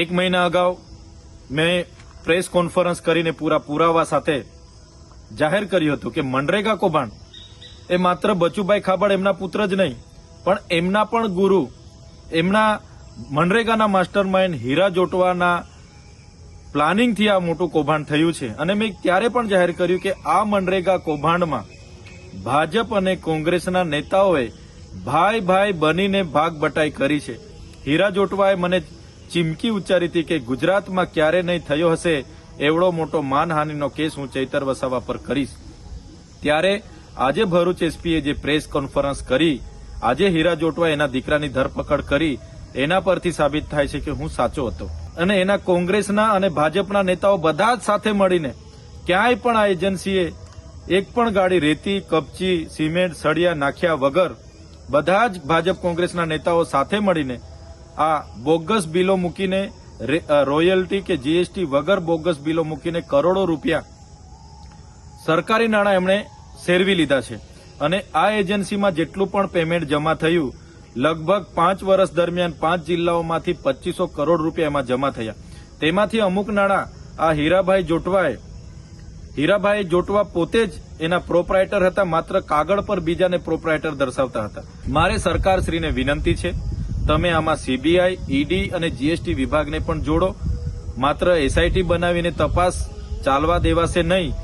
એક મહિના અગાઉ મેં પ્રેસ કોન્ફરન્સ કરીને પૂરા પુરાવા સાથે જાહેર કર્યું હતું કે મનરેગા કૌભાંડ એ માત્ર બચુભાઈ ખાબડ એમના પુત્ર જ નહીં, પણ એમના પણ ગુરુ, એમના મનરેગાના માસ્ટર માઇન્ડ હીરા જોટવાના પ્લાનિંગથી આ મોટું કૌભાંડ થયું છે. અને મેં ત્યારે પણ જાહેર કર્યું કે આ મનરેગા કૌભાંડમાં ભાજપ અને કોંગ્રેસના નેતાઓએ ભાઈ ભાઈ બનીને ભાગ બટાઈ કરી છે. હીરા જોટવાએ મને ચીમકી ઉચ્ચારી હતી કે ગુજરાતમાં ક્યારે નહીં થયો હશે એવડો મોટો માનહાનિનો કેસ હું ચૈતર વસાવા પર કરીશ. ત્યારે આજે ભરૂચ એસપીએ જે પ્રેસ કોન્ફરન્સ કરી, આજે હીરા જોટવા એના દીકરાની ધરપકડ કરી, એના પરથી સાબિત થાય છે કે હું સાચો હતો. અને એના કોંગ્રેસના અને ભાજપના નેતાઓ બધા જ સાથે મળીને ક્યાંય પણ આ એજન્સીએ એક પણ ગાડી રેતી, કપચી, સિમેન્ટ, સળિયા નાખ્યા વગર બધા જ ભાજપ કોંગ્રેસના નેતાઓ સાથે મળીને આ બોગસ બિલો મૂકીને રોયલ્ટી કે જીએસટી વગર બોગસ બિલો મૂકીને કરોડો રૂપિયા સરકારી નાણાં એમણે સેરવી લીધા છે. અને આ એજન્સીમાં જેટલું પણ પેમેન્ટ જમા થયું, લગભગ પાંચ વર્ષ દરમિયાન પાંચ જિલ્લાઓમાંથી પચીસો કરોડ રૂપિયા એમાં જમા થયા. તેમાંથી અમુક નાણાં આ હીરાભાઈ જોટવાએ હીરાભાઈ જોટવા પોતે જ એના પ્રોપરાઇટર હતા, માત્ર કાગળ પર બીજાને પ્રોપરાઇટર દર્શાવતા હતા. મારે સરકારશ્રીને વિનંતી છે તમે આમાં સીબીઆઈ ઈડી અને જીએસટી વિભાગને પણ જોડો. માત્ર એસઆઈટી બનાવીને તપાસ ચાલવા દેવાશે નહીં.